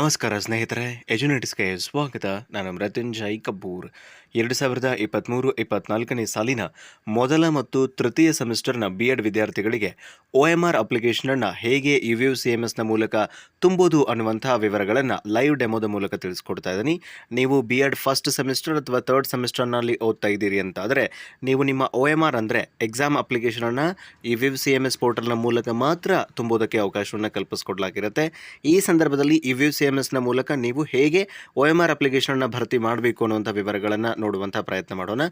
ನಮಸ್ಕಾರ ಸ್ನೇಹಿತರೆ ಎಜುನೆಟಿಸ್ಗೆ ಸ್ವಾಗತ. ನಾನು ಮೃತ್ಯುಂಜಯ್ ಕಬ್ಬೂರ್ ಎರಡು ಸಾವಿರದ ಇಪ್ಪತ್ತ್ಮೂರು ಇಪ್ಪತ್ನಾಲ್ಕನೇ ಸಾಲಿನ ಮೊದಲ ಮತ್ತು ತೃತೀಯ ಸೆಮಿಸ್ಟರ್ನ ಬಿ ಎಡ್ ವಿದ್ಯಾರ್ಥಿಗಳಿಗೆ ಒ ಎಂ ಆರ್ ಅಪ್ಲಿಕೇಶನನ್ನು ಹೇಗೆ ಯು ಯು ಸಿ ಎಂ ಎಸ್ನ ಮೂಲಕ ತುಂಬೋದು ಅನ್ನುವಂತಹ ವಿವರಗಳನ್ನು ಲೈವ್ ಡೆಮೋದ ಮೂಲಕ ತಿಳಿಸ್ಕೊಡ್ತಾ ಇದ್ದೀನಿ. ನೀವು ಬಿ ಎಡ್ ಫಸ್ಟ್ ಸೆಮಿಸ್ಟರ್ ಅಥವಾ ಥರ್ಡ್ ಸೆಮಿಸ್ಟರ್ನಲ್ಲಿ ಓದ್ತಾ ಇದ್ದೀರಿ ಅಂತಾದರೆ ನೀವು ನಿಮ್ಮ ಒ ಎಂ ಆರ್ ಅಂದರೆ exam ಅಪ್ಲಿಕೇಶನನ್ನು U V U C M S ಪೋರ್ಟಲ್ನ ಮೂಲಕ ಮಾತ್ರ ತುಂಬೋದಕ್ಕೆ ಅವಕಾಶವನ್ನು ಕಲ್ಪಿಸ್ಕೊಡ್ಲಾಗಿರುತ್ತೆ. ಈ ಸಂದರ್ಭದಲ್ಲಿ U V U C M ಎಸ್ನ ಮೂಲಕ ನೀವು ಹೇಗೆ ಒ ಎಂ ಆರ್ ಅಪ್ಲಿಕೇಶನನ್ನು ಭರ್ತಿ ಮಾಡಬೇಕು ಅನ್ನುವಂಥ ವಿವರಗಳನ್ನು ನೋಡುವಂಥ ಪ್ರಯತ್ನ ಮಾಡೋಣ.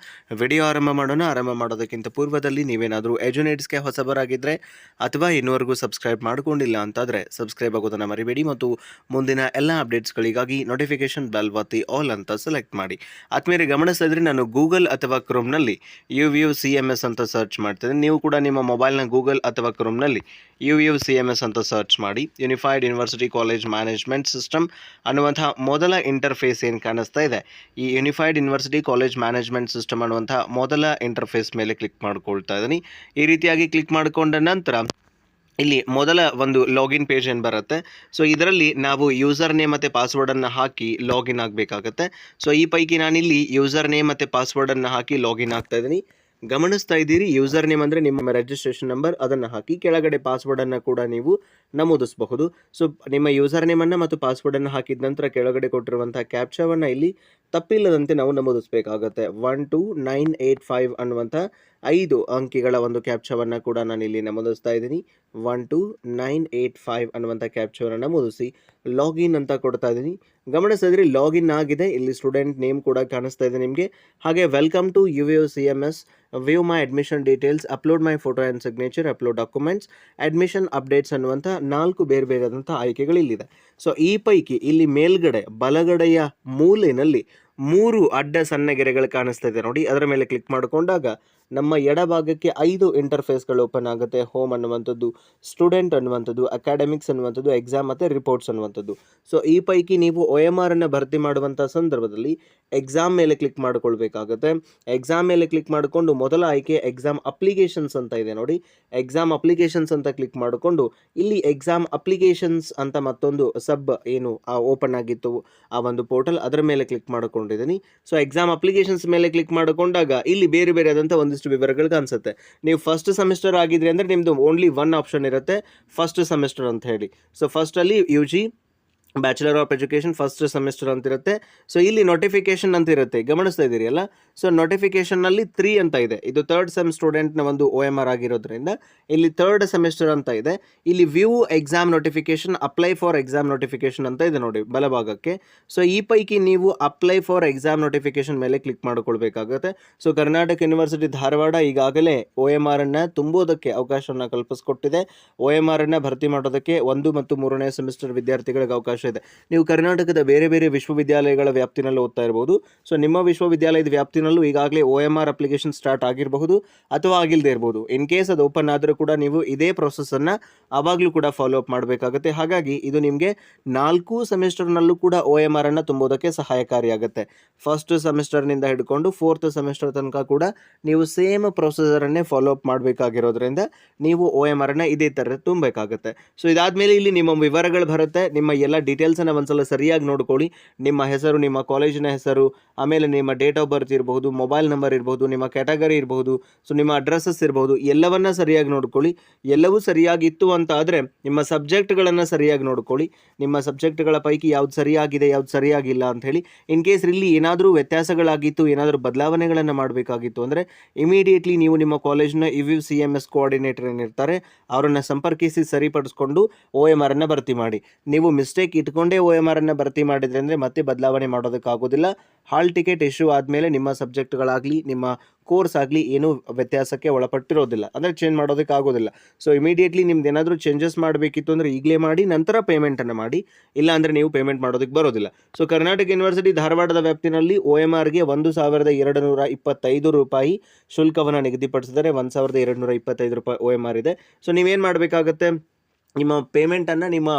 ವಿಡಿಯೋ ಆರಂಭ ಮಾಡೋಣ. ಆರಂಭ ಮಾಡೋದಕ್ಕಿಂತ ಪೂರ್ವದಲ್ಲಿ ನೀವೇನಾದರೂ ಎಜುನೇಟ್ಸ್ಗೆ ಹೊಸಬರಾಗಿದ್ದರೆ ಅಥವಾ ಇನ್ನುವರೆಗೂ ಸಬ್ಸ್ಕ್ರೈಬ್ ಮಾಡಿಕೊಂಡಿಲ್ಲ ಅಂತಾದರೆ ಸಬ್ಸ್ಕ್ರೈಬ್ ಆಗೋದನ್ನು ಮರಿಬೇಡಿ ಮತ್ತು ಮುಂದಿನ ಎಲ್ಲ ಅಪ್ಡೇಟ್ಸ್ಗಳಿಗಾಗಿ ನೋಟಿಫಿಕೇಶನ್ ಬೆಲ್ ಒತ್ತಿ ಆಲ್ ಅಂತ ಸೆಲೆಕ್ಟ್ ಮಾಡಿ. ಆದ್ಮೇಲೆ ಗಮನಿಸಿದ್ರೆ ನಾನು ಗೂಗಲ್ ಅಥವಾ ಕ್ರೋಮ್ನಲ್ಲಿ U U C M S ಅಂತ ಸರ್ಚ್ ಮಾಡ್ತೇನೆ ನೀವು ಕೂಡ ನಿಮ್ಮ ಮೊಬೈಲ್ನ ಗೂಗಲ್ ಅಥವಾ ಕ್ರೋಮ್ನಲ್ಲಿ U U C M S ಅಂತ ಸರ್ಚ್ ಮಾಡಿ. Unified university college management system ಅನ್ನುವಂಥ ಮೊದಲ ಇಂಟರ್ಫೇಸ್ ಏನು ಕಾಣಿಸ್ತಾ ಇದೆ? ಈ unified university college management system ಅನ್ನುವಂಥ ಮೊದಲ ಇಂಟರ್ಫೇಸ್ ಮೇಲೆ ಕ್ಲಿಕ್ ಮಾಡ್ಕೊಳ್ತಾ ಇದ್ದೀನಿ ಈ ರೀತಿಯಾಗಿ ಕ್ಲಿಕ್ ಮಾಡಿಕೊಂಡ ನಂತರ ಇಲ್ಲಿ ಮೊದಲ ಒಂದು ಲಾಗಿನ್ ಪೇಜ್ ಏನು ಬರುತ್ತೆ? ಸೊ ಇದರಲ್ಲಿ ನಾವು ಯೂಸರ್ ನೇಮ್ ಮತ್ತು ಪಾಸ್ವರ್ಡನ್ನು ಹಾಕಿ ಲಾಗಿನ್ ಆಗಬೇಕಾಗತ್ತೆ. ಸೊ ಈ ಪೈಕಿ ನಾನಿಲ್ಲಿ ಯೂಸರ್ ನೇಮ್ ಮತ್ತು ಪಾಸ್ವರ್ಡನ್ನು ಹಾಕಿ ಲಾಗಿನ್ ಆಗ್ತಾ ಇದ್ದೀನಿ ಗಮನಿಸ್ತಾ ಇದ್ದೀರಿ. ಯೂಸರ್ ನೇಮ್ ಅಂದರೆ ನಿಮ್ಮ ರಿಜಿಸ್ಟ್ರೇಷನ್ ನಂಬರ್ ಅದನ್ನು ಹಾಕಿ ಕೆಳಗಡೆ ಪಾಸ್ವರ್ಡನ್ನು ಕೂಡ ನೀವು ನಮೂದಿಸಬಹುದು. ಸೊ ನಿಮ್ಮ ಯೂಸರ್ ನೇಮನ್ನು ಮತ್ತು ಪಾಸ್ವರ್ಡನ್ನು ಹಾಕಿದ ನಂತರ ಕೆಳಗಡೆ ಕೊಟ್ಟಿರುವಂಥ ಕ್ಯಾಪ್ಚಾವನ್ನು ಇಲ್ಲಿ ತಪ್ಪಿಲ್ಲದಂತೆ ನಾವು ನಮೂದಿಸಬೇಕಾಗತ್ತೆ. One two nine eight five ಅನ್ನುವಂಥ ಐದು ಅಂಕಿಗಳ ಒಂದು ಕ್ಯಾಪ್ಚವನ್ನು ಕೂಡ ನಾನು ಇಲ್ಲಿ ನಮೂದಿಸ್ತಾ ಇದ್ದೀನಿ. One, two, nine eight five ಅನ್ನುವಂಥ ಕ್ಯಾಪ್ಚವನ್ನು ನಮೂದಿಸಿ ಲಾಗಿನ್ ಅಂತ ಕೊಡ್ತಾ ಇದ್ದೀನಿ. ಗಮನಿಸಿದ್ರೆ ಲಾಗಿನ್ ಆಗಿದೆ. ಇಲ್ಲಿ ಸ್ಟೂಡೆಂಟ್ ನೇಮ್ ಕೂಡ ಕಾಣಿಸ್ತಾ ಇದೆ ನಿಮಗೆ. ಹಾಗೆ welcome to U U C M S. View my admission details, upload my photo and signature, upload documents, admission updates ಅನ್ನುವಂಥ ನಾಲ್ಕು ಬೇರೆ ಬೇರೆಯಾದಂಥ ಆಯ್ಕೆಗಳು ಇಲ್ಲಿದೆ ಸೊ ಈ ಪೈಕಿ ಇಲ್ಲಿ ಮೇಲ್ಗಡೆ, ಬಲಗಡೆಯ ಮೂಲೆಯಲ್ಲಿ ಮೂರು ಅಡ್ಡ ಸಣ್ಣ ಗೆರೆಗಳು ಕಾಣಿಸ್ತಾ ಇದೆ ನೋಡಿ, ಅದರ ಮೇಲೆ ಕ್ಲಿಕ್ ಮಾಡಿಕೊಂಡಾಗ ನಮ್ಮ ಎಡಭಾಗಕ್ಕೆ ಐದು ಇಂಟರ್ಫೇಸ್ಗಳು ಓಪನ್ ಆಗುತ್ತೆ. ಹೋಮ್ ಅನ್ನುವಂಥದ್ದು ಸ್ಟೂಡೆಂಟ್ ಅನ್ನುವಂಥದ್ದು ಅಕಾಡೆಮಿಕ್ಸ್ ಅನ್ನುವಂಥದ್ದು ಎಕ್ಸಾಮ್ ಮತ್ತು ರಿಪೋರ್ಟ್ಸ್ ಅನ್ನುವಂಥದ್ದು. ಸೊ ಈ ಪೈಕಿ ನೀವು ಒ ಎಂ ಆರ್ ಅನ್ನು ಭರ್ತಿ ಮಾಡುವಂಥ ಸಂದರ್ಭದಲ್ಲಿ ಎಕ್ಸಾಮ್ ಮೇಲೆ ಕ್ಲಿಕ್ ಮಾಡಿಕೊಳ್ಬೇಕಾಗುತ್ತೆ. ಎಕ್ಸಾಮ್ ಮೇಲೆ ಕ್ಲಿಕ್ ಮಾಡಿಕೊಂಡು ಮೊದಲ ಆಯ್ಕೆ ಎಕ್ಸಾಮ್ ಅಪ್ಲಿಕೇಶನ್ಸ್ ಅಂತ ಇದೆ. ನೋಡಿ ಎಕ್ಸಾಮ್ ಅಪ್ಲಿಕೇಶನ್ಸ್ ಅಂತ ಕ್ಲಿಕ್ ಮಾಡಿಕೊಂಡು ಇಲ್ಲಿ ಎಕ್ಸಾಮ್ ಅಪ್ಲಿಕೇಶನ್ಸ್ ಅಂತ ಮತ್ತೊಂದು ಸಬ್ ಏನು, ಆ ಓಪನ್ ಆಗಿತ್ತು, ಆ ಒಂದು ಪೋರ್ಟಲ್ ಅದರ ಮೇಲೆ ಕ್ಲಿಕ್ ಮಾಡಿಕೊಂಡಿದ್ದೀನಿ. ಸೊ ಎಕ್ಸಾಮ್ ಅಪ್ಲಿಕೇಶನ್ಸ್ ಮೇಲೆ ಕ್ಲಿಕ್ ಮಾಡಿಕೊಂಡಾಗ ಇಲ್ಲಿ ಬೇರೆ ಬೇರೆ ಆದಂಥ ಒಂದಿಷ್ಟು ವಿವರಗಳು ಕಾಣಿಸುತ್ತೆ. ನೀವು ಫಸ್ಟ್ ಸೆಮಿಸ್ಟರ್ ಆಗಿದ್ರಿ ಅಂದರೆ ನಿಮ್ಮದು ಓನ್ಲಿ ಒನ್ ಆಪ್ಷನ್ ಇರುತ್ತೆ ಫಸ್ಟ್ ಸೆಮಿಸ್ಟರ್ ಅಂತ ಹೇಳಿ. So ಫಸ್ಟಲ್ಲಿ U G bachelor of education first semester ಅಂತ ಇರುತ್ತೆ ಸೊ ಇಲ್ಲಿ ನೋಟಿಫಿಕೇಶನ್ ಅಂತ ಇರುತ್ತೆ ಗಮನಿಸ್ತಾ ಇದ್ದೀರಿ ಅಲ್ಲ? ಸೊ ನೋಟಿಫಿಕೇಶನ್ನಲ್ಲಿ ತ್ರೀ ಅಂತ ಇದೆ. ಇದು ತರ್ಡ್ ಸೆಮ್ ಸ್ಟೂಡೆಂಟ್ನ ಒಂದು ಒ ಎಂ ಆರ್ ಆಗಿರೋದ್ರಿಂದ ಇಲ್ಲಿ ತರ್ಡ್ ಸೆಮಿಸ್ಟರ್ ಅಂತ ಇದೆ. ಇಲ್ಲಿ view exam notification apply for exam notification ಅಂತ ಇದೆ ನೋಡಿ ಬಲಭಾಗಕ್ಕೆ. ಸೊ ಈ ಪೈಕಿ ನೀವು ಅಪ್ಲೈ ಫಾರ್ ಎಕ್ಸಾಮ್ ನೋಟಿಫಿಕೇಶನ್ ಮೇಲೆ ಕ್ಲಿಕ್ ಮಾಡಿಕೊಳ್ಬೇಕಾಗುತ್ತೆ. ಸೊ ಕರ್ನಾಟಕ ಯೂನಿವರ್ಸಿಟಿ ಧಾರವಾಡ ಈಗಾಗಲೇ ಒ ಎಂ ಆರ್ ಅನ್ನು ತುಂಬೋದಕ್ಕೆ ಅವಕಾಶವನ್ನು ಕಲ್ಪಿಸಿಕೊಟ್ಟಿದೆ. ಒ ಎಂ ಆರ್ ಅನ್ನು ಭರ್ತಿ ಮಾಡೋದಕ್ಕೆ ಒಂದು ಮತ್ತು ಮೂರನೇ ಸೆಮಿಸ್ಟರ್ ವಿದ್ಯಾರ್ಥಿಗಳಿಗೆ ಅವಕಾಶ ಇದೆ. ನೀವು ಕರ್ನಾಟಕದ ಬೇರೆ ಬೇರೆ ವಿಶ್ವವಿದ್ಯಾಲಯಗಳ ವ್ಯಾಪ್ತಿನಲ್ಲಿ ಓದ್ತಾ ಇರಬಹುದು ಸೊ ನಿಮ್ಮ ವಿಶ್ವವಿದ್ಯಾಲಯದ ವ್ಯಾಪ್ತಿನಲ್ಲೂ ಈಗಾಗಲೇ O M R application start ಆಗಿರಬಹುದು ಅಥವಾ ಆಗಿಲ್ಲದೆ ಇರಬಹುದು ಇನ್ ಕೇಸ್ ಅದು ಓಪನ್ ಆದರೂ ಕೂಡ ನೀವು ಇದೇ ಪ್ರೊಸೆಸನ್ನು ಆವಾಗಲೂ ಕೂಡ ಫಾಲೋ ಅಪ್ ಮಾಡಬೇಕಾಗುತ್ತೆ. ಹಾಗಾಗಿ ಇದು ನಿಮಗೆ ನಾಲ್ಕು ಸೆಮಿಸ್ಟರ್ನಲ್ಲೂ ಕೂಡ ಒ ಎಂ ಆರ್ ಅನ್ನು ತುಂಬೋದಕ್ಕೆ ಸಹಾಯಕಾರಿಯಾಗುತ್ತೆ. ಫಸ್ಟ್ ಸೆಮಿಸ್ಟರ್ನಿಂದ ಹಿಡ್ಕೊಂಡು ಫೋರ್ತ್ ಸೆಮಿಸ್ಟರ್ ತನಕ ಕೂಡ ನೀವು ಸೇಮ್ ಪ್ರೊಸೆಸರನ್ನೇ ಫಾಲೋ ಅಪ್ ಮಾಡಬೇಕಾಗಿರೋದ್ರಿಂದ ನೀವು ಒ ಎಂ ಅನ್ನ ಇದೇ ಥರ ತುಂಬಬೇಕಾಗುತ್ತೆ ಸೊ ಇದಾದಮೇಲೆ ಇಲ್ಲಿ ನಿಮ್ಮ ವಿವರಗಳು ಬರುತ್ತೆ. ನಿಮ್ಮ ಎಲ್ಲ ಡೀಟೇಲ್ಸನ್ನು ಒಂದ್ಸಲ ಸರಿಯಾಗಿ ನೋಡ್ಕೊಳ್ಳಿ. ನಿಮ್ಮ ಹೆಸರು, ನಿಮ್ಮ ಕಾಲೇಜಿನ ಹೆಸರು, ಆಮೇಲೆ ನಿಮ್ಮ ಡೇಟ್ ಆಫ್ ಬರ್ತ್ ಇರಬಹುದು ಮೊಬೈಲ್ ನಂಬರ್ ಇರಬಹುದು, ನಿಮ್ಮ ಕ್ಯಾಟಗರಿ ಇರಬಹುದು ಸೊ ನಿಮ್ಮ ಅಡ್ರೆಸ್ಸಸ್ ಇರಬಹುದು, ಎಲ್ಲವನ್ನ ಸರಿಯಾಗಿ ನೋಡ್ಕೊಳ್ಳಿ. ಎಲ್ಲವೂ ಸರಿಯಾಗಿತ್ತು ಅಂತ ಆದರೆ ನಿಮ್ಮ ಸಬ್ಜೆಕ್ಟ್ಗಳನ್ನು ಸರಿಯಾಗಿ ನೋಡ್ಕೊಳ್ಳಿ. ನಿಮ್ಮ ಸಬ್ಜೆಕ್ಟ್ಗಳ ಪೈಕಿ ಯಾವ್ದು ಸರಿಯಾಗಿದೆ, ಯಾವ್ದು ಸರಿಯಾಗಿಲ್ಲ ಅಂತ ಹೇಳಿ. ಇನ್ ಕೇಸ್ ಇಲ್ಲಿ ಏನಾದರೂ ವ್ಯತ್ಯಾಸಗಳಾಗಿತ್ತು, ಏನಾದರೂ ಬದಲಾವಣೆಗಳನ್ನು ಮಾಡಬೇಕಾಗಿತ್ತು ಅಂದರೆ ಇಮಿಡಿಯೇಟ್ಲಿ ನೀವು ನಿಮ್ಮ ಕಾಲೇಜ್ನ ಇವ್ಯೂ ಸಿ ಎಂ ಎಸ್ ಕೋಆರ್ಡಿನೇಟರ್ ಏನಿರ್ತಾರೆ ಅವರನ್ನು ಸಂಪರ್ಕಿಸಿ ಸರಿಪಡಿಸ್ಕೊಂಡು ಓ ಎಂ ಆರನ್ನು ಭರ್ತಿ ಮಾಡಿ. ನೀವು ಮಿಸ್ಟೇಕ್ ಇಟ್ಕೊಂಡೇ ಒ ಎಂ ಆರನ್ನು ಭರ್ತಿ ಮಾಡಿದ್ರೆ ಅಂದರೆ ಮತ್ತೆ ಬದಲಾವಣೆ ಮಾಡೋದಕ್ಕಾಗೋದಿಲ್ಲ. ಹಾಲ್ ಟಿಕೆಟ್ ಇಶ್ಯೂ ಆದಮೇಲೆ ನಿಮ್ಮ ಸಬ್ಜೆಕ್ಟ್ಗಳಾಗಲಿ ನಿಮ್ಮ ಕೋರ್ಸ್ ಆಗಲಿ ಏನೂ ವ್ಯತ್ಯಾಸಕ್ಕೆ ಒಳಪಟ್ಟಿರೋದಿಲ್ಲ. ಅಂದರೆ ಚೇಂಜ್ ಮಾಡೋದಕ್ಕೆ ಆಗೋದಿಲ್ಲ ಸೊ ಇಮಿಡಿಯೇಟ್ಲಿ ನಿಮ್ದು ಏನಾದರೂ ಚೇಂಜಸ್ ಮಾಡಬೇಕಿತ್ತು ಅಂದರೆ ಈಗಲೇ ಮಾಡಿ, ನಂತರ ಪೇಮೆಂಟನ್ನು ಮಾಡಿ. ಇಲ್ಲ ಅಂದರೆ ನೀವು ಪೇಮೆಂಟ್ ಮಾಡೋದಕ್ಕೆ ಬರೋದಿಲ್ಲ. ಸೊ ಕರ್ನಾಟಕ ಯೂನಿವರ್ಸಿಟಿ ಧಾರವಾಡದ ವ್ಯಾಪ್ತಿನಲ್ಲಿ ಒ ಎಂ ಆರ್ಗೆ ಒಂದು ಸಾವಿರದ ಎರಡು ನೂರ ಇಪ್ಪತ್ತೈದು ರೂಪಾಯಿ ಶುಲ್ಕವನ್ನು ನಿಗದಿಪಡಿಸಿದರೆ ಒಂದು ಸಾವಿರದ ಎರಡು ನೂರ ಇಪ್ಪತ್ತೈದು ರೂಪಾಯಿ ಒ ಎಂ ಆರ್ ಇದೆ. ಸೊ ನೀವೇನು ಮಾಡಬೇಕಾಗತ್ತೆ? ನಿಮ್ಮ ಪೇಮೆಂಟನ್ನು ನಿಮ್ಮ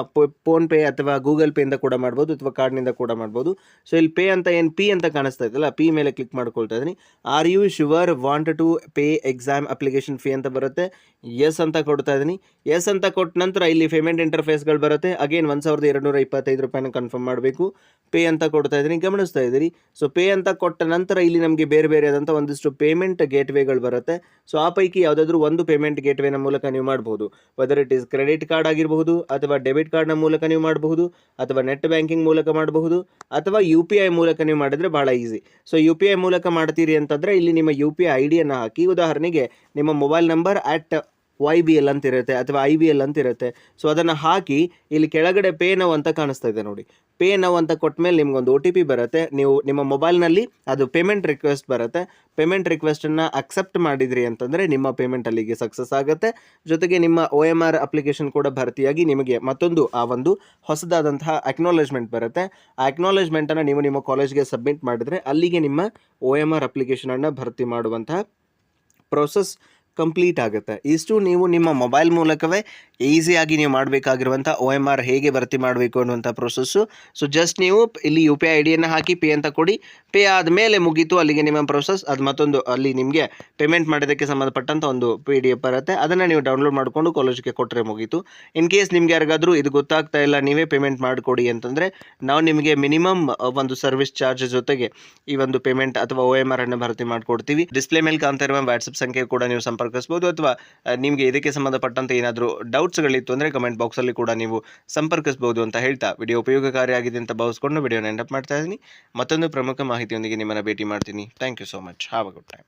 ಫೋನ್ಪೇ ಅಥವಾ ಗೂಗಲ್ ಪೇಯಿಂದ ಕೂಡ ಮಾಡ್ಬೋದು ಅಥವಾ ಕಾರ್ಡ್ನಿಂದ ಕೂಡ ಮಾಡ್ಬೋದು. ಸೊ ಇಲ್ಲಿ ಪೇ ಅಂತ ಏನು ಪಿ ಅಂತ ಕಾಣಿಸ್ತಾ ಇದೆಯಲ್ಲ ಪಿ ಮೇಲೆ ಕ್ಲಿಕ್ ಮಾಡ್ಕೊಳ್ತಾ ಇದ್ದೀನಿ. Are you sure want to pay exam application fee ಅಂತ ಬರುತ್ತೆ? ಎಸ್ ಅಂತ ಕೊಡ್ತಾ ಇದ್ದೀನಿ. ಎಸ್ ಅಂತ ಕೊಟ್ಟ ನಂತರ ಇಲ್ಲಿ ಪೇಮೆಂಟ್ ಇಂಟರ್ಫೇಸ್ಗಳು ಬರುತ್ತೆ. ಅಗೇನ್ ಒಂದು ಸಾವಿರದ ಎರಡು ನೂರ ಇಪ್ಪತ್ತೈದು ರೂಪಾಯಿನ ಕನ್ಫರ್ಮ್ ಮಾಡಬೇಕು. ಪೇ ಅಂತ ಕೊಡ್ತಾ ಇದ್ದೀನಿ. ಗಮನಿಸ್ತಾ ಇದ್ದೀರಿ. ಸೊ ಪೇ ಅಂತ ಕೊಟ್ಟ ನಂತರ ಇಲ್ಲಿ ನಮಗೆ ಬೇರೆ ಬೇರೆ ಆದಂಥ ಒಂದಿಷ್ಟು ಪೇಮೆಂಟ್ ಗೇಟ್ವೇಗಳು ಬರುತ್ತೆ. ಸೊ ಆ ಪೈಕಿ ಯಾವುದಾದ್ರೂ ಒಂದು ಪೇಮೆಂಟ್ ಗೇಟ್ವೇನ ಮೂಲಕ ನೀವು ಮಾಡ್ಬೋದು. Whether it is credit card ಆಗಿರಬಹುದು, ಅಥವಾ ಡೆಬಿಟ್ ಕಾರ್ಡ್ನ ಮೂಲಕ ನೀವು ಮಾಡಬಹುದು, ಅಥವಾ ನೆಟ್ ಬ್ಯಾಂಕಿಂಗ್ ಮೂಲಕ ಮಾಡಬಹುದು, ಅಥವಾ ಯು ಪಿ ಐ ಮೂಲಕ ನೀವು ಮಾಡಿದ್ರೆ ಬಹಳ easy. So U P I ಮೂಲಕ ಮಾಡ್ತೀರಿ ಅಂತಂದರೆ ಇಲ್ಲಿ ನಿಮ್ಮ ಯು ಪಿ ಐ ಐ ಡಿಯನ್ನು ಹಾಕಿ, ಉದಾಹರಣೆಗೆ ನಿಮ್ಮ mobile number at Y B L ಅಂತ ಇರುತ್ತೆ ಅಥವಾ ಐ ಬಿ ಎಲ್ ಅಂತ ಇರುತ್ತೆ. ಸೊ ಅದನ್ನು ಹಾಕಿ ಇಲ್ಲಿ ಕೆಳಗಡೆ ಪೇ ನೌ ಅಂತ ಕಾಣಿಸ್ತಾ ಇದೆ ನೋಡಿ. ಪೇ ನೌ ಅಂತ ಕೊಟ್ಟ ಮೇಲೆ ನಿಮ್ಗೊಂದು ಒ ಟಿ ಪಿ ಬರುತ್ತೆ. ನೀವು ನಿಮ್ಮ ಮೊಬೈಲ್ನಲ್ಲಿ ಅದು ಪೇಮೆಂಟ್ ರಿಕ್ವೆಸ್ಟ್ ಬರುತ್ತೆ. ಪೇಮೆಂಟ್ ರಿಕ್ವೆಸ್ಟನ್ನು ಅಕ್ಸೆಪ್ಟ್ ಮಾಡಿದ್ರಿ ಅಂತಂದರೆ ನಿಮ್ಮ ಪೇಮೆಂಟ್ ಅಲ್ಲಿಗೆ ಸಕ್ಸಸ್ ಆಗುತ್ತೆ. ಜೊತೆಗೆ ನಿಮ್ಮ ಒ ಎಂ ಆರ್ ಅಪ್ಲಿಕೇಶನ್ ಕೂಡ ಭರ್ತಿಯಾಗಿ ನಿಮಗೆ ಮತ್ತೊಂದು ಆ ಒಂದು ಹೊಸದಾದಂತಹ ಅಕ್ನಾಲೇಜ್ಮೆಂಟ್ ಬರುತ್ತೆ. ಆ ಅಕ್ನಾಲೇಜ್ಮೆಂಟನ್ನು ನೀವು ನಿಮ್ಮ ಕಾಲೇಜ್ಗೆ ಸಬ್ಮಿಟ್ ಮಾಡಿದರೆ ಅಲ್ಲಿಗೆ ನಿಮ್ಮ ಒ ಎಂ ಆರ್ ಅಪ್ಲಿಕೇಶನನ್ನು ಭರ್ತಿ ಮಾಡುವಂತಹ ಪ್ರೋಸೆಸ್ ಕಂಪ್ಲೀಟ್ ಆಗುತ್ತೆ. ಇಷ್ಟು ನೀವು ನಿಮ್ಮ ಮೊಬೈಲ್ ಮೂಲಕವೇ ಈಸಿಯಾಗಿ ನೀವು ಮಾಡಬೇಕಾಗಿರುವಂಥ ಒ ಎಂ ಆರ್ ಹೇಗೆ ಭರ್ತಿ ಮಾಡಬೇಕು ಅನ್ನುವಂಥ ಪ್ರೊಸೆಸ್ಸು ಸೊ ಜಸ್ಟ್ ನೀವು ಇಲ್ಲಿ ಯು ಪಿ ಐ ಐ ಡಿಯನ್ನು ಹಾಕಿ ಪೇ ಅಂತ ಕೊಡಿ. ಪೇ ಆದಮೇಲೆ ಮುಗೀತು, ಅಲ್ಲಿಗೆ ನಿಮ್ಮ ಪ್ರೊಸೆಸ್ ಅದು ಮತ್ತೊಂದು ಅಲ್ಲಿ ನಿಮಗೆ ಪೇಮೆಂಟ್ ಮಾಡೋದಕ್ಕೆ ಸಂಬಂಧಪಟ್ಟಂಥ ಒಂದು ಪಿ ಡಿ ಎಫ್ ಬರುತ್ತೆ. ಅದನ್ನು ನೀವು ಡೌನ್ಲೋಡ್ ಮಾಡಿಕೊಂಡು ಕಾಲೇಜ್ಗೆ ಕೊಟ್ಟರೆ ಮುಗೀತು. ಇನ್ ಕೇಸ್ ನಿಮ್ಗೆ ಯಾರಿಗಾದರೂ ಇದು ಗೊತ್ತಾಗ್ತಾ ಇಲ್ಲ, ನೀವೇ ಪೇಮೆಂಟ್ ಮಾಡಿಕೊಡಿ ಅಂತಂದರೆ ನಾವು ನಿಮಗೆ ಮಿನಿಮಮ್ ಒಂದು ಸರ್ವಿಸ್ ಚಾರ್ಜ್ ಜೊತೆಗೆ ಈ ಒಂದು ಪೇಮೆಂಟ್ ಅಥವಾ ಓ ಎಂ ಆರ್ ಅನ್ನು ಭರ್ತಿ ಮಾಡಿಕೊಡ್ತೀವಿ. ಡಿಸ್ಪ್ಲೇ ಮೇಲೆ ಕಾಣ್ತಾ ಇರುವ ವಾಟ್ಸಪ್ ಸಂಖ್ಯೆ ಕೂಡ ನೀವು ಸಂಪರ್ಕಿಸ್ಬೋದು ಅಥವಾ ನಿಮಗೆ ಇದಕ್ಕೆ ಸಂಬಂಧಪಟ್ಟಂತೆ ಏನಾದರೂ ಡೌಟ್ಸ್ಗಳಿತ್ತು ಅಂದರೆ ಕಮೆಂಟ್ ಬಾಕ್ಸಲ್ಲಿ ಕೂಡ ನೀವು ಸಂಪರ್ಕಿಸ್ಬೋದು ಅಂತ ಹೇಳ್ತಾ ವಿಡಿಯೋ ಉಪಯೋಗಕಾರಿಯಾಗಿದೆ ಅಂತ ಭಾವಿಸ್ಕೊಂಡು ವಿಡಿಯೋನ ಎಂಡಪ್ ಮಾಡ್ತಾ ಇದ್ದೀನಿ. ಮತ್ತೊಂದು ಪ್ರಮುಖ ಮಾಹಿತಿಯೊಂದಿಗೆ ನಿಮ್ಮನ್ನು ಭೇಟಿ ಮಾಡ್ತೀನಿ. Thank you so much have a good time